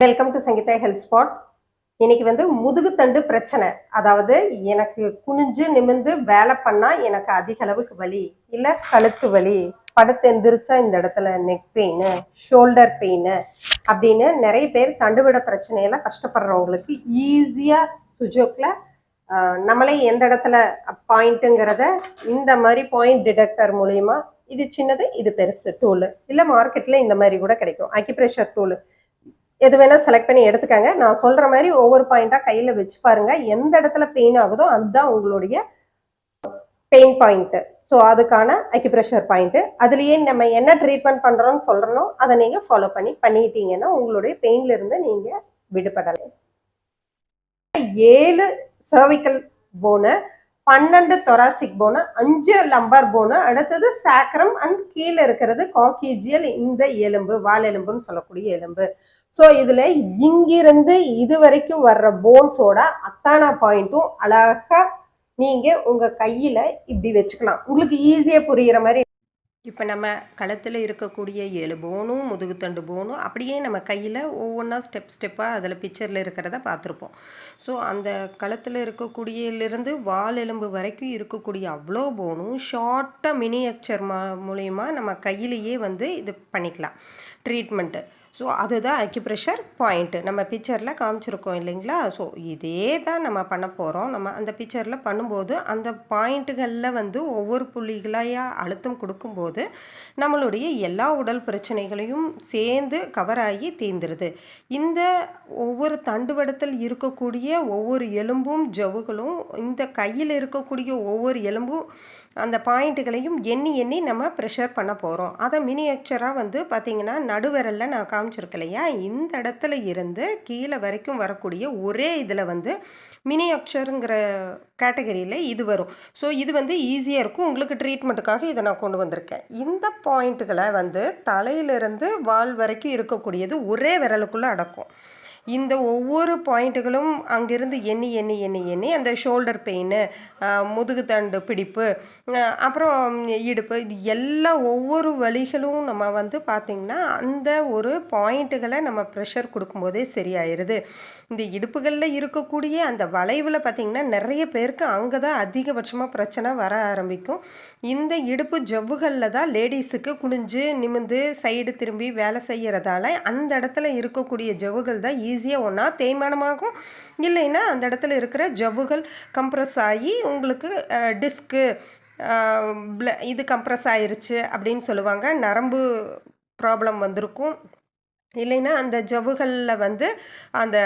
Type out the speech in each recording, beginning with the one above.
Welcome to Sangeetha health spot இன்னைக்கு வந்து முதுகுத்தண்டு பிரச்சனை. அதாவது எனக்கு குனிஞ்சு நிமிந்து வேலை பண்ணா எனக்கு அதிக அளவுக்கு வலி இல்ல கழுத்து வலி படுத்து எந்திரிச்சா இந்த இடத்துல நெக் பெயின் ஷோல்டர் பெயின் அப்படின்னு நிறைய பேர் தண்டுவிட பிரச்சனையில கஷ்டப்படுறவங்களுக்கு ஈஸியா சுஜோக்ல நம்மளே எந்த இடத்துல பாயிண்ட்டுங்கிறத இந்த மாதிரி பாயிண்ட் டிடெக்டர் மூலியமா இது சின்னது இது பெருசு டூல் இல்லை மார்க்கெட்டில் இந்த மாதிரி கூட கிடைக்கும். அக்கிப்ரெஷர் டூல் எது வேணால் செலக்ட் பண்ணி எடுத்துக்கங்க. நான் சொல்கிற மாதிரி ஒவ்வொரு பாயிண்ட்டாக கையில் வச்சு பாருங்கள் எந்த இடத்துல பெயின் ஆகுதோ அதுதான் உங்களுடைய பெயின் பாயிண்ட்டு ஸோ அதுக்கான அக்யூப்ரெஷர் பாயிண்ட்டு அதுலேயே நம்ம என்ன ட்ரீட்மெண்ட் பண்ணுறோம்னு சொல்கிறனோ அதை நீங்கள் ஃபாலோ பண்ணி பண்ணிட்டீங்கன்னா உங்களுடைய பெயின்லேருந்து இருந்து விடுபடலாம். ஏழு சர்விக்கல் போனை பன்னெண்டு தொராசிக் போனு அஞ்சு லம்பர் போனு அடுத்தது சாக்ரம் அண்ட் கீழே இருக்கிறது காக்கீஜியல் இந்த எலும்பு வால் எலும்புன்னு சொல்லக்கூடிய எலும்பு. ஸோ இதில் இங்கிருந்து இது வரைக்கும் வர்ற போன்ஸோட அத்தானா பாயிண்ட்டும் அழகாக நீங்கள் உங்கள் கையில் இப்படி வச்சுக்கலாம். உங்களுக்கு ஈஸியாக புரிகிற மாதிரி இப்போ நம்ம களத்தில் இருக்கக்கூடிய ஏழு போனும் முதுகுத்தண்டு போனும் அப்படியே நம்ம கையில் ஒவ்வொன்றா ஸ்டெப் ஸ்டெப்பாக அதில் பிக்சரில் இருக்கிறத பார்த்துருப்போம். ஸோ அந்த களத்தில் இருக்கக்கூடியலேருந்து வால் எலும்பு வரைக்கும் இருக்கக்கூடிய அவ்வளோ போனும் ஷார்ட்டாக மினியேச்சர் மா மூலயமா நம்ம கையிலேயே வந்து இது பண்ணிக்கலாம். ட்ரீட்மெண்ட்டு ஸோ அதுதான் அக்யூப்ரெஷர் பாயிண்ட்டு நம்ம பிக்சரில் காமிச்சிருக்கோம் இல்லைங்களா? ஸோ இதே தான் நம்ம பண்ண போகிறோம் நம்ம அந்த பிக்சரில் பண்ணும்போது அந்த பாயிண்ட்டுகளில் வந்து ஒவ்வொரு புள்ளிகளையாக அழுத்தம் கொடுக்கும்போது நம்மளுடைய எல்லா உடல் பிரச்சனைகளையும் சேர்ந்து கவர் ஆகி தீர்ந்துருது இந்த ஒவ்வொரு தண்டுவடத்தில் இருக்கக்கூடிய ஒவ்வொரு எலும்பும் ஜவுகளும் இந்த கையில் இருக்கக்கூடிய ஒவ்வொரு எலும்பும் அந்த பாயிண்ட்டுகளையும் எண்ணி எண்ணி நம்ம ப்ரெஷர் பண்ண போகிறோம் அதை மினியேக்சராக வந்து பார்த்திங்கன்னா நடுவிரலில் நான் காமிச்சிருக்கு இல்லையா? இந்த இடத்துல இருந்து கீழே வரைக்கும் வரக்கூடிய ஒரே இதில் வந்து மினி அக்ஷருங்கிற கேட்டகரியில் இது வரும். ஸோ இது வந்து ஈஸியாக இருக்கும். உங்களுக்கு ட்ரீட்மெண்ட்டுக்காக இதை நான் கொண்டு வந்திருக்கேன். இந்த பாயிண்ட்டுகளை வந்து தலையிலிருந்து வால் வரைக்கும் இருக்கக்கூடியது ஒரே விரலுக்குள்ளே அடக்கும். இந்த ஒவ்வொரு பாயிண்ட்டுகளும் அங்கேருந்து எண்ணி எண்ணி எண்ணி எண்ணி அந்த ஷோல்டர் பெயின் முதுகு தண்டு பிடிப்பு அப்புறம் இடுப்பு இது எல்லா ஒவ்வொரு வழிகளும் நம்ம வந்து பார்த்திங்கன்னா அந்த ஒரு பாயிண்ட்டுகளை நம்ம ப்ரெஷர் கொடுக்கும்போதே சரியாயிருது. இந்த இடுப்புகளில் இருக்கக்கூடிய அந்த வளைவில் பார்த்திங்கன்னா நிறைய பேருக்கு அங்கே தான் அதிகபட்சமாக பிரச்சனை வர ஆரம்பிக்கும். இந்த இடுப்பு ஜவ்வுகளில் தான் லேடிஸுக்கு குனிஞ்சு நிமிந்து சைடு திரும்பி வேலை செய்கிறதால அந்த இடத்துல இருக்கக்கூடிய ஜவ்வுகள் தான் ஈஸியாக ஒன்றா தேய்மானமாகும். இல்லைன்னா அந்த இடத்துல இருக்கிற ஜவ்வுகள் கம்ப்ரஸ் ஆகி உங்களுக்கு டிஸ்க்கு இது கம்ப்ரஸ் ஆயிருச்சு அப்படின்னு சொல்லுவாங்க. நரம்பு ப்ராப்ளம் வந்திருக்கும். இல்லைன்னா அந்த ஜவ்வுகளில் வந்து அந்த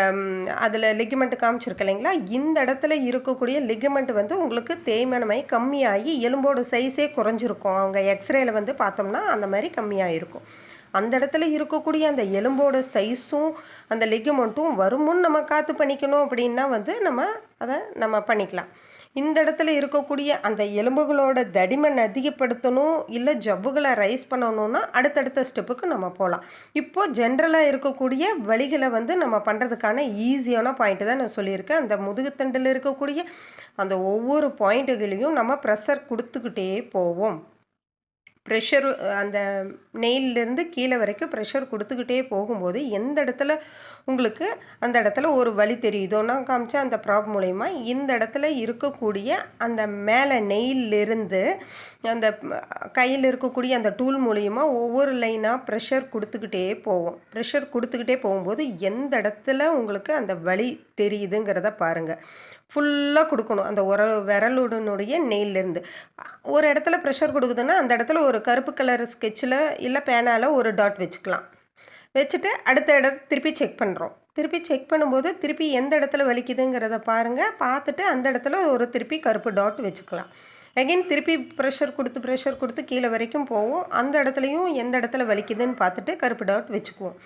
அதில் லிகமெண்ட் காமிச்சிருக்கு இல்லைங்களா? இந்த இடத்துல இருக்கக்கூடிய லிகமெண்ட் வந்து உங்களுக்கு தேய்மானமாகி கம்மியாகி எலும்போட சைஸே குறைஞ்சிருக்கும். அவங்க எக்ஸ்ரேயில் வந்து பார்த்தோம்னா அந்த மாதிரி கம்மியாக இருக்கும் அந்த இடத்துல இருக்கக்கூடிய அந்த எலும்போட சைஸும் அந்த லெக்யூமெண்ட்டும் வருமுன் நம்ம காத்து பண்ணிக்கணும் அப்படின்னா வந்து நம்ம அதை நம்ம பண்ணிக்கலாம். இந்த இடத்துல இருக்கக்கூடிய அந்த எலும்புகளோட தடிமன் அதிகப்படுத்தணும் இல்லை ஜவ்வுகளை ரைஸ் பண்ணணும்னா அடுத்தடுத்த ஸ்டெப்புக்கு நம்ம போகலாம். இப்போது ஜென்ரலாக இருக்கக்கூடிய வழிகளை வந்து நம்ம பண்ணுறதுக்கான ஈஸியான பாயிண்ட்டு தான் நான் சொல்லியிருக்கேன். அந்த முதுகுத்தண்டில் இருக்கக்கூடிய அந்த ஒவ்வொரு பாயிண்ட்டுகளையும் நம்ம ப்ரெஷர் கொடுத்துக்கிட்டே போவோம். ப்ரெஷர் அந்த நெயிலிருந்து கீழே வரைக்கும் ப்ரெஷர் கொடுத்துக்கிட்டே போகும்போது எந்த இடத்துல உங்களுக்கு அந்த இடத்துல ஒரு வழி தெரியுதோ நான் காமிச்சா அந்த ப்ராப் மூலயமா இந்த இடத்துல இருக்கக்கூடிய அந்த மேலே நெயிலிருந்து அந்த கையில் இருக்கக்கூடிய அந்த டூல் மூலயமா ஒவ்வொரு லைனாக ப்ரெஷர் கொடுத்துக்கிட்டே போவோம் ப்ரெஷர் கொடுத்துக்கிட்டே போகும்போது எந்த இடத்துல உங்களுக்கு அந்த வழி தெரியுதுங்கிறத பாருங்கள் ஃபுல்லாக கொடுக்கணும். அந்த உர விரலுடனுடைய நெயிலிருந்து. ஒரு இடத்துல ப்ரெஷர் கொடுக்குதுன்னா அந்த இடத்துல ஒரு கருப்பு கலர் ஸ்கெட்சில் இல்லை பேனாவில் ஒரு டாட் வச்சுக்கலாம். வச்சுட்டு அடுத்த இடத்த திருப்பி செக் பண்ணுறோம் திருப்பி செக் பண்ணும்போது திருப்பி எந்த இடத்துல வலிக்குதுங்கிறத பாருங்கள் பார்த்துட்டு அந்த இடத்துல ஒரு திருப்பி கருப்பு டாட் வச்சுக்கலாம். அகைன் திருப்பி ப்ரெஷர் கொடுத்து ப்ரெஷர் கொடுத்து கீழே வரைக்கும் போவோம். அந்த இடத்துலையும் எந்த இடத்துல வலிக்குதுன்னு பார்த்துட்டு கருப்பு டாட் வச்சுக்குவோம்.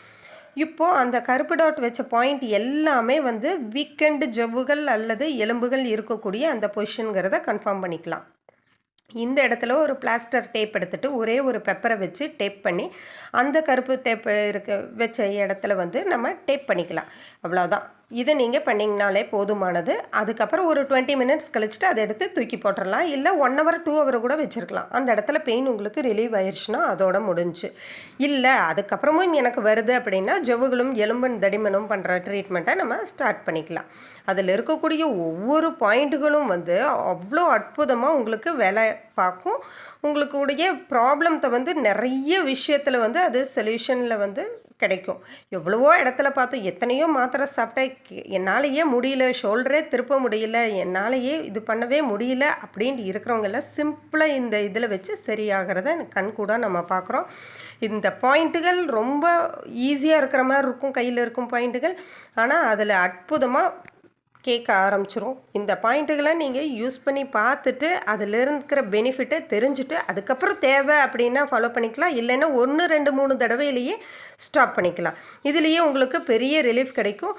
இப்போது அந்த கருப்பு டாட் வச்ச பாயிண்ட் எல்லாமே வந்து வீக்கெண்டு ஜவ்வுகள் அல்லது எலும்புகள் இருக்கக்கூடிய அந்த பொசிஷனுங்கிறத கன்ஃபார்ம் பண்ணிக்கலாம். இந்த இடத்துல ஒரு பிளாஸ்டர் டேப் எடுத்துகிட்டு ஒரே ஒரு பெப்பரை வச்சு டேப் பண்ணி அந்த கருப்பு டேப் இருக்க வச்ச இடத்துல வந்து நம்ம டேப் பண்ணிக்கலாம். அவ்வளோதான் இதை நீங்கள் பண்ணிங்கனாலே போதுமானது. அதுக்கப்புறம் ஒரு டுவெண்ட்டி மினிட்ஸ் கழிச்சுட்டு அதை எடுத்து தூக்கி போட்டுடலாம் இல்லை ஒன் ஹவர் டூ ஹவர் கூட வச்சுருக்கலாம். அந்த இடத்துல பெயின் உங்களுக்கு ரிலீவ் ஆயிடுச்சுன்னா அதோட முடிஞ்சு. இல்லை அதுக்கப்புறமும் எனக்கு வருது அப்படின்னா ஜவ்வுகளும் எலும்பன் தடிமனும் பண்ணுற ட்ரீட்மெண்ட்டை நம்ம ஸ்டார்ட் பண்ணிக்கலாம். அதில் இருக்கக்கூடிய ஒவ்வொரு பாயிண்ட்டுகளும் வந்து அவ்வளோ அற்புதமாக உங்களுக்கு வேலை பார்க்கும். உங்களுக்கு உடைய ப்ராப்ளத்தை வந்து நிறைய விஷயத்தில் வந்து அது சொல்யூஷனில் வந்து கிடைக்கும். எவ்வளவோ இடத்துல பார்த்தோம் எத்தனையோ மாத்திரை சாப்பிட்டா என்னாலேயே முடியல ஷோல்டரே திருப்ப முடியல என்னாலேயே இது பண்ணவே முடியல அப்படின்ட்டு இருக்கிறவங்கெல்லாம் சிம்பிளாக இந்த இதில் வச்சு சரியாகிறத கண் கூட நம்ம பார்க்குறோம். இந்த பாயிண்ட்டுகள் ரொம்ப ஈஸியாக இருக்கிற மாதிரி இருக்கும் கையில் இருக்கும் பாயிண்ட்டுகள் ஆனால் அதில் அற்புதமாக கேட்க ஆரம்பிச்சிரும். இந்த பாயிண்ட்டுகளை நீங்கள் யூஸ் பண்ணி பார்த்துட்டு அதில் இருக்கிற பெனிஃபிட்டை தெரிஞ்சுட்டு அதுக்கப்புறம் தேவை அப்படின்னா ஃபாலோ பண்ணிக்கலாம். இல்லைன்னா ஒன்று ரெண்டு மூணு தடவையிலேயே ஸ்டாப் பண்ணிக்கலாம். இதுலேயே உங்களுக்கு பெரிய ரிலீஃப் கிடைக்கும்.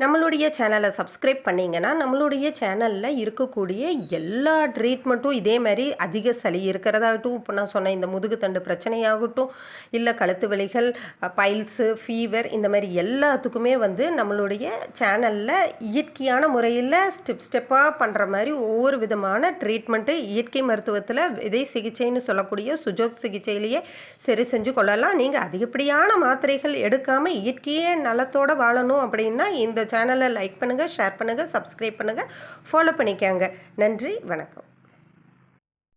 நம்மளுடைய சேனலை சப்ஸ்கிரைப் பண்ணிங்கன்னா நம்மளுடைய சேனலில் இருக்கக்கூடிய எல்லா ட்ரீட்மெண்ட்டும் இதே மாதிரி அதிக சளி இருக்கிறதாகட்டும் இப்போ நான் சொன்ன இந்த முதுகுத்தண்டு பிரச்சனையாகட்டும் இல்லை கழுத்து வலிகள் பைல்ஸு ஃபீவர் இந்த மாதிரி எல்லாத்துக்குமே வந்து நம்மளுடைய சேனலில் இயற்கையான முறையில் ஸ்டெப் ஸ்டெப்பாக பண்ணுற மாதிரி ஒவ்வொரு விதமான ட்ரீட்மெண்ட்டு இயற்கை மருத்துவத்தில் விதை சிகிச்சைன்னு சொல்லக்கூடிய சுஜோக் சிகிச்சையிலேயே சரி செஞ்சு கொள்ளலாம். நீங்கள் அதிகப்படியான மாத்திரைகள் எடுக்காமல் இயற்கையே நலத்தோடு வாழணும் அப்படின்னா இந்த சேனலை லைக் பண்ணுங்கள் ஷேர் பண்ணுங்கள் சப்ஸ்கிரைப் பண்ணுங்கள் ஃபாலோ பண்ணிக்கோங்க. நன்றி வணக்கம்.